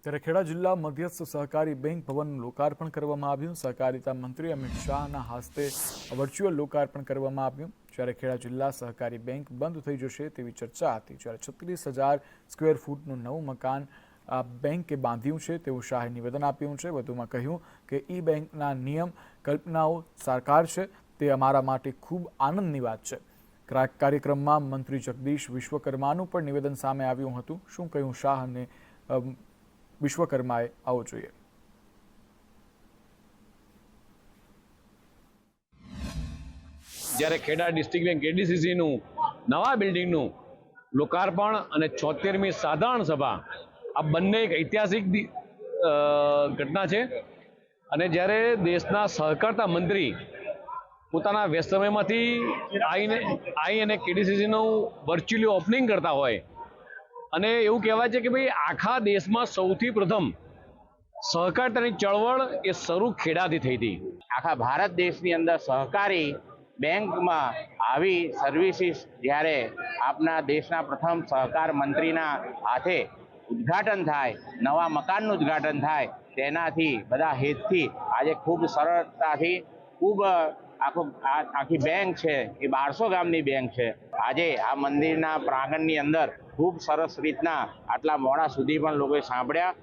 ત્યારે ખેડા જિલ્લા મધ્યસ્થ સહકારી બેંક ભવનનું લોકાર્પણ કરવામાં આવ્યું. સહકારિતા મંત્રી અમિત શાહના હસ્તે વર્ચ્યુઅલ લોકાર્પણ કરવામાં આવ્યું. જ્યારે ખેડા જિલ્લા સહકારી બેંક બંધ થઈ જશે તેવી ચર્ચા હતી. જ્યારે છત્રીસ હજાર સ્ક્વેર ફૂટનું નવું મકાન બેંકે બાંધ્યું છે તેવું શાહે નિવેદન આપ્યું છે. વધુમાં કહ્યું કે, ઈ બેંકના નિયમ, કલ્પનાઓ સાકાર છે. તે અમારા માટે ખૂબ આનંદની વાત છે. ક્રા- કાર્યક્રમમાં મંત્રી જગદીશ વિશ્વકર્માનું પણ નિવેદન સામે આવ્યું હતું. શું કહ્યું શાહ અને વિશ્વકર્માએ આવો જોઈએ. જ્યારે ખેડા ડિસ્ટ્રિક્ટ બેંક એડીસીસીનું નવા બિલ્ડિંગનું લોકાર્પણ અને છોતેરમી સાધારણ સભા, આ બંને એક ઐતિહાસિક ઘટના છે. અને જ્યારે દેશના સહકારતા મંત્રી પોતાના વ્યસ્ત સમયમાંથી આઈને, આઈ અને કેડીસીસીનું વર્ચ્યુઅલી ઓપનિંગ કરતા હોય અને એવું કહેવાય છે કે ભાઈ, આખા દેશમાં સૌથી પ્રથમ સહકારતાની ચળવળ એ શરૂ ખેડાથી થઈ હતી. આખા ભારત દેશની અંદર સહકારી બેંકમાં આવી સર્વિસીસ જ્યારે આપના દેશના પ્રથમ સહકાર મંત્રીના હાથે ઉદ્ઘાટન થાય, નવા મકાનનું ઉદ્ઘાટન થાય, તેનાથી બધા હેતથી આજે ખૂબ સરળતાથી ખૂબ આખો આખી બેંક છે, એ બારસો ગામની બેંક છે. આજે આ મંદિરના પ્રાંગણની અંદર ખૂબ સરસ રીતના આટલા મોડા સુધી પણ લોકોએ સાંભળ્યા.